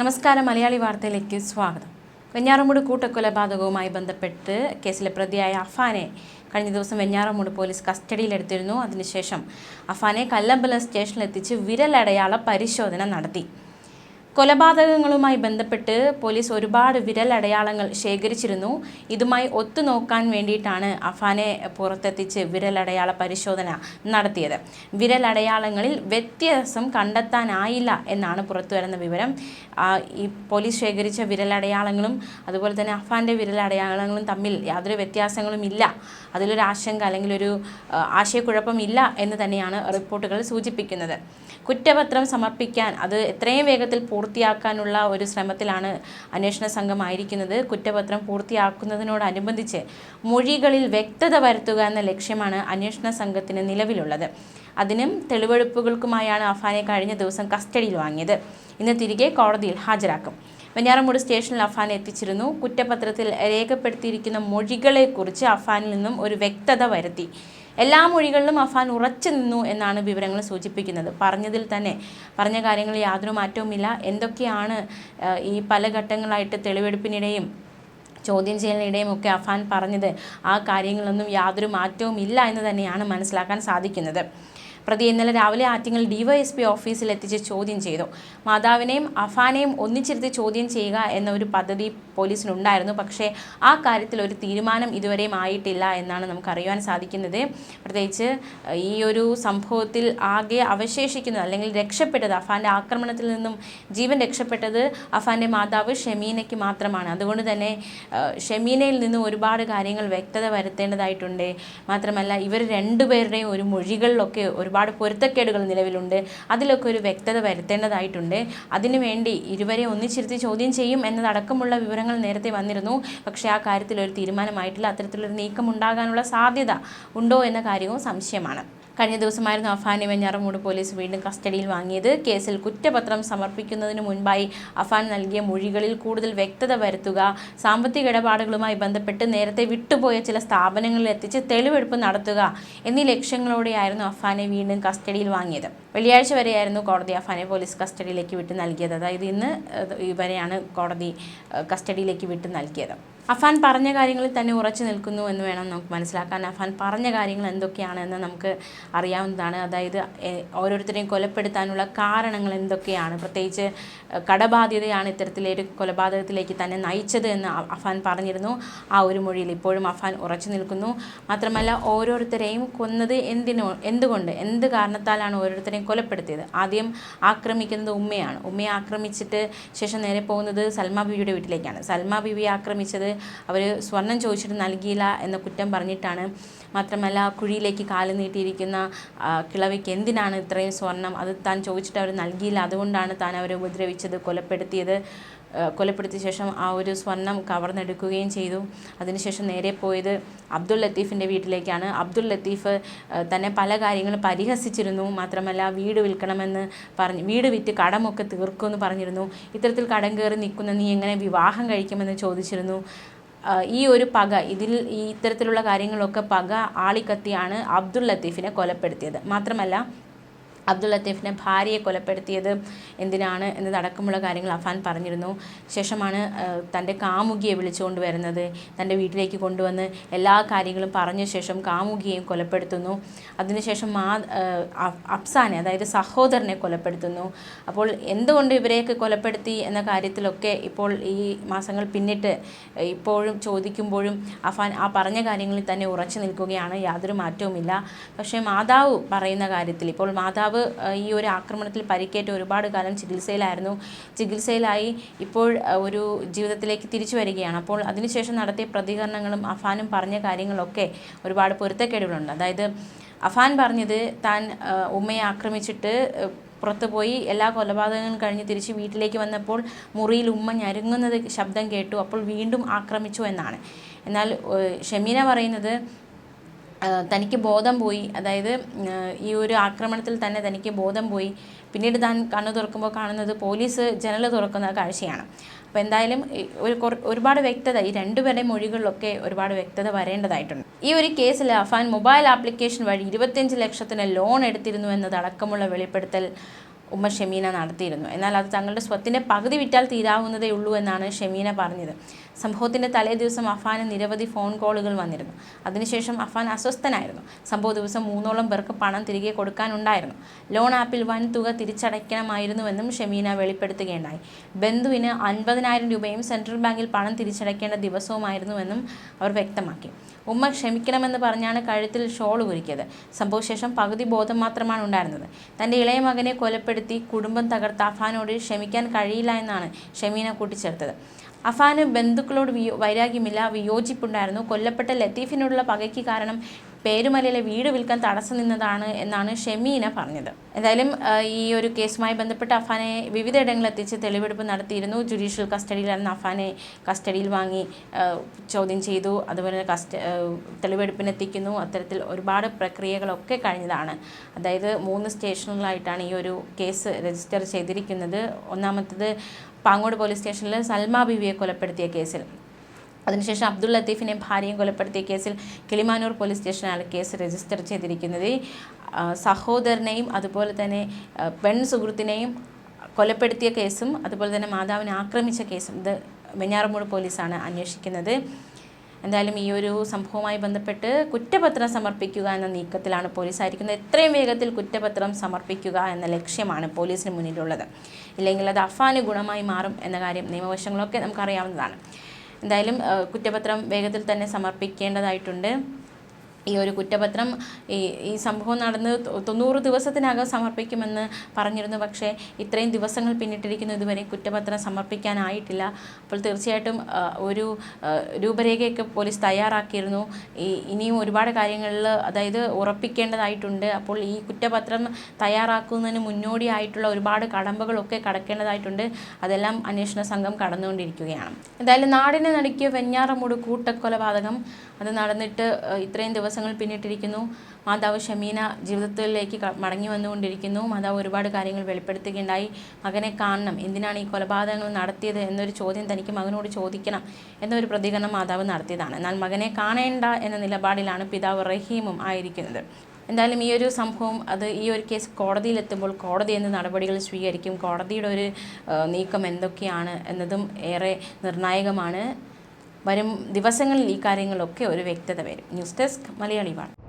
നമസ്കാരം മലയാളി വാർത്തയിലേക്ക് സ്വാഗതം. വെഞ്ഞാറമൂട് കൂട്ടക്കൊലപാതകവുമായി ബന്ധപ്പെട്ട് കേസിലെ പ്രതിയായ അഫാനെ കഴിഞ്ഞ ദിവസം വെഞ്ഞാറമൂട് പോലീസ് കസ്റ്റഡിയിലെടുത്തിരുന്നു. അതിനുശേഷം അഫാനെ കല്ലമ്പലം സ്റ്റേഷനിലെത്തിച്ച് വിരലടയാള പരിശോധന നടത്തി. കൊലപാതകങ്ങളുമായി ബന്ധപ്പെട്ട് പോലീസ് ഒരുപാട് വിരലടയാളങ്ങൾ ശേഖരിച്ചിരുന്നു. ഇതുമായി ഒത്തുനോക്കാൻ വേണ്ടിയിട്ടാണ് അഫാനെ പുറത്തെത്തിച്ച് വിരലടയാള പരിശോധന നടത്തിയത്. വിരലടയാളങ്ങളിൽ വ്യത്യാസം കണ്ടെത്താനായില്ല എന്നാണ് പുറത്തുവരുന്ന വിവരം. ഈ പോലീസ് ശേഖരിച്ച വിരലടയാളങ്ങളും അതുപോലെ തന്നെ അഫാന്റെ വിരലടയാളങ്ങളും തമ്മിൽ യാതൊരു വ്യത്യാസങ്ങളും ഇല്ല. അതിലൊരു ആശങ്ക അല്ലെങ്കിൽ ഒരു ആശയക്കുഴപ്പം ഇല്ല എന്ന് തന്നെയാണ് റിപ്പോർട്ടുകൾ സൂചിപ്പിക്കുന്നത്. കുറ്റപത്രം സമർപ്പിക്കാൻ അത് എത്രയും വേഗത്തിൽ പൂർത്തിയാക്കാനുള്ള ഒരു ശ്രമത്തിലാണ് അന്വേഷണ സംഘമായിരിക്കുന്നത്. കുറ്റപത്രം പൂർത്തിയാക്കുന്നതിനോടനുബന്ധിച്ച് മൊഴികളിൽ വ്യക്തത വരുത്തുക എന്ന ലക്ഷ്യമാണ് അന്വേഷണ സംഘത്തിന് നിലവിലുള്ളത്. അതിനും തെളിവെടുപ്പുകൾക്കുമായാണ് അഫാനെ കഴിഞ്ഞ ദിവസം കസ്റ്റഡിയിൽ വാങ്ങിയത്. ഇന്ന് തിരികെ കോടതിയിൽ ഹാജരാക്കും. വെഞ്ഞാറമൂട് സ്റ്റേഷനിൽ അഫാൻ എത്തിച്ചിരുന്നു. കുറ്റപത്രത്തിൽ രേഖപ്പെടുത്തിയിരിക്കുന്ന മൊഴികളെക്കുറിച്ച് അഫാനിൽ നിന്നും ഒരു വ്യക്തത വരുത്തി. എല്ലാ മൊഴികളിലും അഫാൻ ഉറച്ചു നിന്നു എന്നാണ് വിവരങ്ങൾ സൂചിപ്പിക്കുന്നത്. പറഞ്ഞതിൽ തന്നെ പറഞ്ഞ കാര്യങ്ങളിൽ യാതൊരു മാറ്റവുമില്ല. എന്തൊക്കെയാണ് ഈ പല ഘട്ടങ്ങളായിട്ട് തെളിവെടുപ്പിനിടെയും ചോദ്യം ചെയ്യലിനിടെയും ഒക്കെ അഫാൻ പറഞ്ഞത് ആ കാര്യങ്ങളൊന്നും യാതൊരു മാറ്റവും ഇല്ല എന്ന് തന്നെയാണ് മനസ്സിലാക്കാൻ സാധിക്കുന്നത്. പ്രതി ഇന്നലെ രാവിലെ ആറ്റിങ്ങൽ ഡിവൈഎസ്പി ഓഫീസിൽ എത്തിച്ച് ചോദ്യം ചെയ്തു. മാതാവിനെയും അഫാനെയും ഒന്നിച്ചിരുത്തി ചോദ്യം ചെയ്യുക എന്ന ഒരു പദ്ധതി പോലീസിനുണ്ടായിരുന്നു. പക്ഷേ ആ കാര്യത്തിൽ ഒരു തീരുമാനം ഇതുവരെയും ആയിട്ടില്ല എന്നാണ് നമുക്ക് അറിയുവാൻ സാധിക്കുന്നത്. പ്രത്യേകിച്ച് ഈ ഒരു സംഭവത്തിൽ ആകെ അവശേഷിക്കുന്നത് അല്ലെങ്കിൽ രക്ഷപ്പെട്ടത് അഫാന്റെ ആക്രമണത്തിൽ നിന്നും ജീവൻ രക്ഷപ്പെട്ടത് അഫാന്റെ മാതാവ് ഷെമീനയ്ക്ക് മാത്രമാണ്. അതുകൊണ്ട് തന്നെ ഷെമീനയിൽ നിന്നും ഒരുപാട് കാര്യങ്ങൾ വ്യക്തത വരുത്തേണ്ടതായിട്ടുണ്ട്. മാത്രമല്ല ഇവർ രണ്ടുപേരുടെയും ഒരു മൊഴികളിലൊക്കെ ഒരുപാട് പൊരുത്തക്കേടുകൾ നിലവിലുണ്ട്. അതിലൊക്കെ ഒരു വ്യക്തത വരുത്തേണ്ടതായിട്ടുണ്ട്. അതിനുവേണ്ടി ഇരുവരെ ഒന്നിച്ചിരുത്തി ചോദ്യം ചെയ്യും എന്നതടക്കമുള്ള വിവരങ്ങൾ നേരത്തെ വന്നിരുന്നു. പക്ഷേ ആ കാര്യത്തിൽ ഒരു തീരുമാനമായിട്ടില്ല. അത്തരത്തിലൊരു നീക്കം ഉണ്ടാകാനുള്ള സാധ്യത ഉണ്ടോ എന്ന കാര്യവും സംശയമാണ്. കഴിഞ്ഞ ദിവസമായിരുന്നു അഫാനെ വെഞ്ഞാറമൂട് പോലീസ് വീണ്ടും കസ്റ്റഡിയിൽ വാങ്ങിയത്. കേസിൽ കുറ്റപത്രം സമർപ്പിക്കുന്നതിന് മുൻപായി അഫാൻ നൽകിയ മൊഴികളിൽ കൂടുതൽ വ്യക്തത വരുത്തുക സാമ്പത്തിക ഇടപാടുകളുമായി ബന്ധപ്പെട്ട് നേരത്തെ വിട്ടുപോയ ചില സ്ഥാപനങ്ങളിൽ എത്തിച്ച് തെളിവെടുപ്പ് നടത്തുക എന്നീ ലക്ഷ്യങ്ങളോടെയായിരുന്നു അഫാനെ വീണ്ടും കസ്റ്റഡിയിൽ വാങ്ങിയത്. വെള്ളിയാഴ്ച വരെയായിരുന്നു കോടതി അഫാനെ പോലീസ് കസ്റ്റഡിയിലേക്ക് വിട്ട് നൽകിയത്. അതായത് ഇന്ന് ഇവരെയാണ് വരെയാണ് കോടതി കസ്റ്റഡിയിലേക്ക് വിട്ട് നൽകിയത്. അഫാൻ പറഞ്ഞ കാര്യങ്ങളിൽ തന്നെ ഉറച്ചു നിൽക്കുന്നു എന്ന് വേണം നമുക്ക് മനസ്സിലാക്കാൻ. അഫാൻ പറഞ്ഞ കാര്യങ്ങൾ എന്തൊക്കെയാണെന്ന് നമുക്ക് അറിയാവുന്നതാണ്. അതായത് ഓരോരുത്തരെയും കൊലപ്പെടുത്താനുള്ള കാരണങ്ങൾ എന്തൊക്കെയാണ്? പ്രത്യേകിച്ച് കടബാധ്യതയാണ് ഇത്തരത്തിലൊരു കൊലപാതകത്തിലേക്ക് തന്നെ നയിച്ചത് എന്ന് അഫാൻ പറഞ്ഞിരുന്നു. ആ ഒരു മൊഴിയിൽ ഇപ്പോഴും അഫാൻ ഉറച്ചു നിൽക്കുന്നു. മാത്രമല്ല ഓരോരുത്തരെയും കൊന്നത് എന്തിനോ എന്തുകൊണ്ട് എന്ത് കാരണത്താലാണ് ഓരോരുത്തരെയും കൊലപ്പെടുത്തിയത്? ആദ്യം ആക്രമിക്കുന്നത് ഉമ്മയാണ്. ഉമ്മയെ ആക്രമിച്ചിട്ട് ശേഷം നേരെ പോകുന്നത് സൽമ ബീവിയുടെ വീട്ടിലേക്കാണ്. സൽമ ബീവിയെ ആക്രമിച്ചത് അവർ സ്വർണം ചോദിച്ചിട്ട് നൽകിയില്ല എന്ന കുറ്റം പറഞ്ഞിട്ടാണ്. മാത്രമല്ല കുഴിയിലേക്ക് കാൽ നീട്ടിയിരിക്കുന്ന കിളവയ്ക്ക് എന്തിനാണ് ഇത്രയും സ്വർണം അത് താൻ ചോദിച്ചിട്ട് അവർ നൽകിയില്ല. അതുകൊണ്ടാണ് താൻ അവരെ ഉപദ്രവിച്ചത് കൊലപ്പെടുത്തിയത്. കൊലപ്പെടുത്തിയ ശേഷം ആ ഒരു സ്വർണം കവർന്നെടുക്കുകയും ചെയ്തു. അതിനുശേഷം നേരെ പോയത് അബ്ദുൾ ലത്തീഫിന്റെ വീട്ടിലേക്കാണ്. അബ്ദുൾ ലത്തീഫ് തന്നെ പല കാര്യങ്ങളും പരിഹസിച്ചിരുന്നു. മാത്രമല്ല വീട് വിൽക്കണമെന്ന് പറഞ്ഞ് വീട് വിറ്റ് കടമൊക്കെ തീർക്കുമെന്ന് പറഞ്ഞിരുന്നു. ഇത്തരത്തിൽ കടം കയറി നിൽക്കുന്ന നീ എങ്ങനെ വിവാഹം കഴിക്കുമെന്ന് ചോദിച്ചിരുന്നു. ഈ ഒരു പക ഇതിൽ ഇത്തരത്തിലുള്ള കാര്യങ്ങളൊക്കെ പക ആളിക്കത്തിയാണ് അബ്ദുൾ ലത്തീഫിനെ കൊലപ്പെടുത്തിയത്. മാത്രമല്ല അബ്ദുൾ ലത്തീഫിനെ ഭാര്യയെ കൊലപ്പെടുത്തിയത് എന്തിനാണ് എന്നതടക്കമുള്ള കാര്യങ്ങൾ അഫാൻ പറഞ്ഞിരുന്നു. ശേഷമാണ് തന്റെ കാമുകിയെ വിളിച്ചുകൊണ്ട് വരുന്നത്. തന്റെ വീട്ടിലേക്ക് കൊണ്ടുവന്ന് എല്ലാ കാര്യങ്ങളും പറഞ്ഞ ശേഷം കാമുകിയെയും കൊലപ്പെടുത്തുന്നു. അതിനുശേഷം മാ അഫ്സാനെ അതായത് സഹോദരനെ കൊലപ്പെടുത്തുന്നു. അപ്പോൾ എന്തുകൊണ്ട് ഇവരെയൊക്കെ കൊലപ്പെടുത്തി എന്ന കാര്യത്തിലൊക്കെ ഇപ്പോൾ ഈ മാസങ്ങൾ പിന്നിട്ട് ഇപ്പോഴും ചോദിക്കുമ്പോഴും അഫാൻ ആ പറഞ്ഞ കാര്യങ്ങളിൽ തന്നെ ഉറച്ചു നിൽക്കുകയാണ്. യാതൊരു മാറ്റവുമില്ല. പക്ഷേ മാതാവ് പറയുന്ന കാര്യത്തിൽ ഇപ്പോൾ മാതാവ് ഈ ഒരു ആക്രമണത്തിൽ പരിക്കേറ്റ് ഒരുപാട് കാലം ചികിത്സയിലായിരുന്നു. ചികിത്സയിലായി ഇപ്പോൾ ഒരു ജീവിതത്തിലേക്ക് തിരിച്ചു വരികയാണ്. അപ്പോൾ അതിനുശേഷം നടത്തിയ പ്രതികരണങ്ങളും അഫാനും പറഞ്ഞ കാര്യങ്ങളൊക്കെ ഒരുപാട് പൊരുത്തക്കേടുകളുണ്ട്. അതായത് അഫാൻ പറഞ്ഞത് താൻ ഉമ്മയെ ആക്രമിച്ചിട്ട് പുറത്തുപോയി പോയി എല്ലാ കൊലപാതകങ്ങളും കഴിഞ്ഞ് തിരിച്ച് വീട്ടിലേക്ക് വന്നപ്പോൾ മുറിയിൽ ഉമ്മ ഞരുങ്ങുന്നത് ശബ്ദം കേട്ടു. അപ്പോൾ വീണ്ടും ആക്രമിച്ചു എന്നാണ്. എന്നാൽ ഷമീന പറയുന്നത് തനിക്ക് ബോധം പോയി. അതായത് ഈ ഒരു ആക്രമണത്തിൽ തന്നെ തനിക്ക് ബോധം പോയി. പിന്നീട് താൻ കണ്ണു തുറക്കുമ്പോൾ കാണുന്നത് പോലീസ് ജനൽ തുറക്കുന്ന കാഴ്ചയാണ്. അപ്പോൾ എന്തായാലും ഒരു ഒരുപാട് വ്യക്തത ഈ രണ്ടുപേരുടെ മൊഴികളിലൊക്കെ ഒരുപാട് വ്യക്തത വരേണ്ടതായിട്ടുണ്ട്. ഈ ഒരു കേസിൽ അഫാൻ മൊബൈൽ ആപ്ലിക്കേഷൻ വഴി ഇരുപത്തിയഞ്ച് ലക്ഷത്തിന് ലോൺ എടുത്തിരുന്നു എന്നതടക്കമുള്ള വെളിപ്പെടുത്തൽ ഉമ്മ ഷെമീന നടത്തിയിരുന്നു. എന്നാൽ അത് തങ്ങളുടെ സ്വത്തിന്റെ പകുതി വിറ്റാൽ തീരാവുന്നതേ ഉള്ളൂ എന്നാണ് ഷെമീന പറഞ്ഞത്. സംഭവത്തിന്റെ തലേ ദിവസം അഫാന് നിരവധി ഫോൺ കോളുകൾ വന്നിരുന്നു. അതിനുശേഷം അഫാൻ അസ്വസ്ഥനായിരുന്നു. സംഭവ ദിവസം മൂന്നോളം പേർക്ക് പണം തിരികെ കൊടുക്കാനുണ്ടായിരുന്നു. ലോൺ ആപ്പിൽ വൻ തുക തിരിച്ചടയ്ക്കണമായിരുന്നുവെന്നും ഷമീന വെളിപ്പെടുത്തുകയുണ്ടായി. ബന്ധുവിന് അൻപതിനായിരം രൂപയും സെൻട്രൽ ബാങ്കിൽ പണം തിരിച്ചടയ്ക്കേണ്ട ദിവസവുമായിരുന്നുവെന്നും അവർ വ്യക്തമാക്കി. ഉമ്മ ക്ഷമിക്കണമെന്ന് പറഞ്ഞാണ് കഴുത്തിൽ ഷോൾ ഒരുക്കിയത് സംഭവശേഷം പകുതി ബോധം മാത്രമാണ് ഉണ്ടായിരുന്നത്. തന്റെ ഇളയ മകനെ കൊലപ്പെടുത്തി കുടുംബം തകർത്ത അഫാനോട് ക്ഷമിക്കാൻ കഴിയില്ല എന്നാണ് ഷമീന കൂട്ടിച്ചേർത്തത്. അഫാന് ബന്ധുക്കളോട് വിയോ വൈരാഗ്യമില്ല വിയോജിപ്പുണ്ടായിരുന്നു. കൊല്ലപ്പെട്ട ലത്തീഫിനോടുള്ള പകയ്ക്ക് കാരണം പേരുമലയിലെ വീട് വിൽക്കാൻ തടസ്സം നിന്നതാണ് എന്നാണ് ഷെമീന പറഞ്ഞത്. എന്തായാലും ഈ ഒരു കേസുമായി ബന്ധപ്പെട്ട് അഫാനെ വിവിധ ഇടങ്ങളിൽ എത്തിച്ച് തെളിവെടുപ്പ് നടത്തിയിരുന്നു. ജുഡീഷ്യൽ കസ്റ്റഡിയിലായിരുന്നു അഫാനെ കസ്റ്റഡിയിൽ വാങ്ങി ചോദ്യം ചെയ്തു. അതുപോലെ കസ്റ്റ തെളിവെടുപ്പിനെത്തിക്കുന്നു. അത്തരത്തിൽ ഒരുപാട് പ്രക്രിയകളൊക്കെ കഴിഞ്ഞതാണ്. അതായത് മൂന്ന് സ്റ്റേഷനുകളായിട്ടാണ് ഈ ഒരു കേസ് രജിസ്റ്റർ ചെയ്തിരിക്കുന്നത്. ഒന്നാമത്തത് പാങ്ങോട് പോലീസ് സ്റ്റേഷനിൽ സൽമ ബിവിയെ കൊലപ്പെടുത്തിയ കേസിൽ. അതിനുശേഷം അബ്ദുൾ ലത്തീഫിനെ ഭാര്യയും കൊലപ്പെടുത്തിയ കേസിൽ കിളിമാനൂർ പോലീസ് സ്റ്റേഷനാണ് കേസ് രജിസ്റ്റർ ചെയ്തിരിക്കുന്നത്. സഹോദരനെയും അതുപോലെ തന്നെ പെൺ സുഹൃത്തിനെയും കൊലപ്പെടുത്തിയ കേസും അതുപോലെ തന്നെ മാതാവിനെ ആക്രമിച്ച കേസും ഇത് വെഞ്ഞാറമൂട് പോലീസാണ് അന്വേഷിക്കുന്നത്. എന്തായാലും ഈ ഒരു സംഭവവുമായി ബന്ധപ്പെട്ട് കുറ്റപത്രം സമർപ്പിക്കുക എന്ന നീക്കത്തിലാണ് പോലീസ് ആയിരിക്കുന്നത് എത്രയും വേഗത്തിൽ കുറ്റപത്രം സമർപ്പിക്കുക എന്ന ലക്ഷ്യമാണ് പോലീസിന് മുന്നിലുള്ളത്. ഇല്ലെങ്കിൽ അത് അഫാന് ഗുണമായി മാറും എന്ന കാര്യം നിയമവശങ്ങളൊക്കെ നമുക്കറിയാവുന്നതാണ്. എന്തായാലും കുറ്റപത്രം വേഗത്തിൽ തന്നെ സമർപ്പിക്കേണ്ടതായിട്ടുണ്ട്. ഈ ഒരു കുറ്റപത്രം ഈ ഈ സംഭവം നടന്ന് തൊണ്ണൂറ് ദിവസത്തിനകം സമർപ്പിക്കുമെന്ന് പറഞ്ഞിരുന്നു. പക്ഷേ ഇത്രയും ദിവസങ്ങൾ പിന്നിട്ടിരിക്കുന്നു. ഇതുവരെ കുറ്റപത്രം സമർപ്പിക്കാനായിട്ടില്ല. അപ്പോൾ തീർച്ചയായിട്ടും ഒരു രൂപരേഖയൊക്കെ പോലീസ് തയ്യാറാക്കിയിരുന്നു. ഈ ഇനിയും ഒരുപാട് കാര്യങ്ങളിൽ അതായത് ഉറപ്പിക്കേണ്ടതായിട്ടുണ്ട്. അപ്പോൾ ഈ കുറ്റപത്രം തയ്യാറാക്കുന്നതിന് മുന്നോടിയായിട്ടുള്ള ഒരുപാട് കടമ്പകളൊക്കെ കടക്കേണ്ടതായിട്ടുണ്ട്. അതെല്ലാം അന്വേഷണ സംഘം കടന്നുകൊണ്ടിരിക്കുകയാണ്. എന്തായാലും നാടിനെ നടുക്കിയ വെഞ്ഞാറമൂട് കൂട്ടക്കൊലപാതകം അത് നടന്നിട്ട് ഇത്രയും ഇത്രയും ദിവസങ്ങൾ പിന്നിട്ടിരിക്കുന്നു. മാതാവ് ഷമീന ജീവിതത്തിലേക്ക് മടങ്ങി വന്നുകൊണ്ടിരിക്കുന്നു. മാതാവ് ഒരുപാട് കാര്യങ്ങൾ വെളിപ്പെടുത്തുകയുണ്ടായി. മകനെ കാണണം. എന്തിനാണ് ഈ കൊലപാതകങ്ങൾ നടത്തിയത് എന്നൊരു ചോദ്യം തനിക്ക് മകനോട് ചോദിക്കണം എന്നൊരു പ്രതികരണം മാതാവ് നടത്തിയതാണ്. എന്നാൽ മകനെ കാണേണ്ട എന്ന നിലപാടിലാണ് പിതാവ് റഹീമും ആയിരിക്കുന്നത്. എന്തായാലും ഈ ഒരു സംഭവം അത് ഈ ഒരു കേസ് കോടതിയിലെത്തുമ്പോൾ കോടതി എന്ത് നടപടികൾ സ്വീകരിക്കും. കോടതിയുടെ ഒരു നീക്കം എന്തൊക്കെയാണ് എന്നതും ഏറെ നിർണായകമാണ്. വരും ദിവസങ്ങളിൽ ഈ കാര്യങ്ങളിലൊക്കെ ഒരു വ്യക്തത വരും. ന്യൂസ് ഡെസ്ക് മലയാളി വാർത്ത.